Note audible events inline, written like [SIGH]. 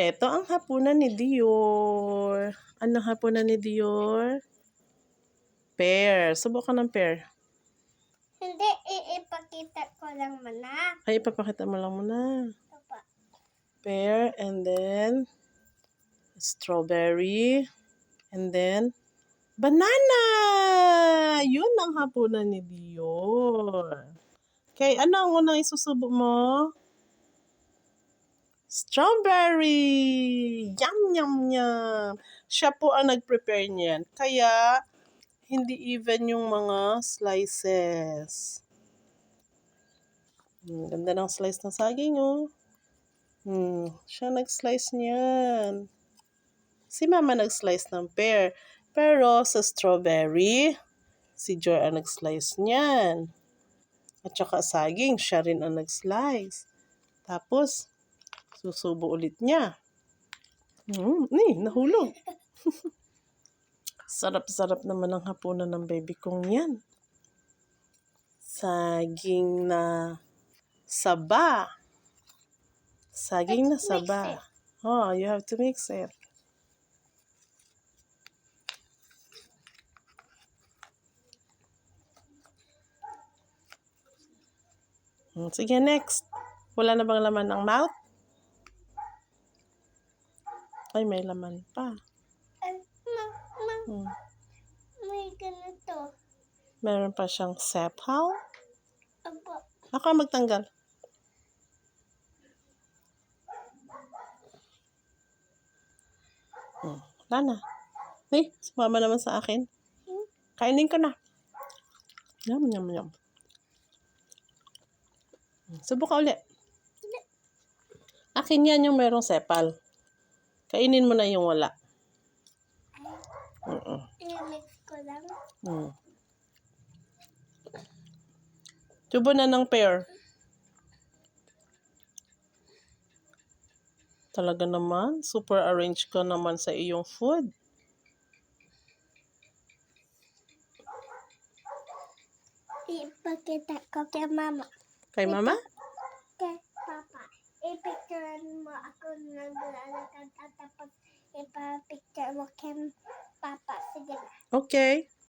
Ito ang hapunan ni Dior. Ano hapunan ni Dior? Pear. Subukan ng pear. Hindi, iipakita ko lang muna. Ay, ipapakita mo lang muna. Pear and then strawberry and then banana. Yun ang hapunan ni Dior. Okay, ano ang unang isusubo mo? Strawberry! Yum, yum, yum! Siya po ang nag-prepare niyan. Kaya, hindi even yung mga slices. Hmm, ganda ng slice ng saging, oh. Hmm, siya nag-slice niyan. Si mama nag-slice ng pear. Pero sa strawberry, si Joy ang nag-slice niyan. At saka saging, siya rin ang nag-slice. Tapos, susubo ulit niya. Hmm, ni, nahulog. [LAUGHS] Sarap-sarap naman ang hapunan ng baby kong yan. Saging na saba. Saging na saba. Oh, you have to mix it. Hmm, Sige, next. Wala na bang laman ng mouth? Ay, may laman pa. Ay, ma, ma, Hmm. may ganito. Meron pa siyang sepal. Opo. Ako ang magtanggal. Hmm, wala na. Ay, sumama naman sa akin. Kainin ko na. Yum, yum, yum. Hmm, Subukan ulit. Akin yan yung merong sepal. Kainin mo na yung wala. Mm-mm. I-mix ko lang. Hmm. Tubo na ng pear. Talaga naman, super arrange ka naman sa iyong food. Ipakita ko kay mama. Kay mama? Kay papa. Ipicturean mo ako naglalakad at tapos ipapicture mo kay papa. Sige na. Okay.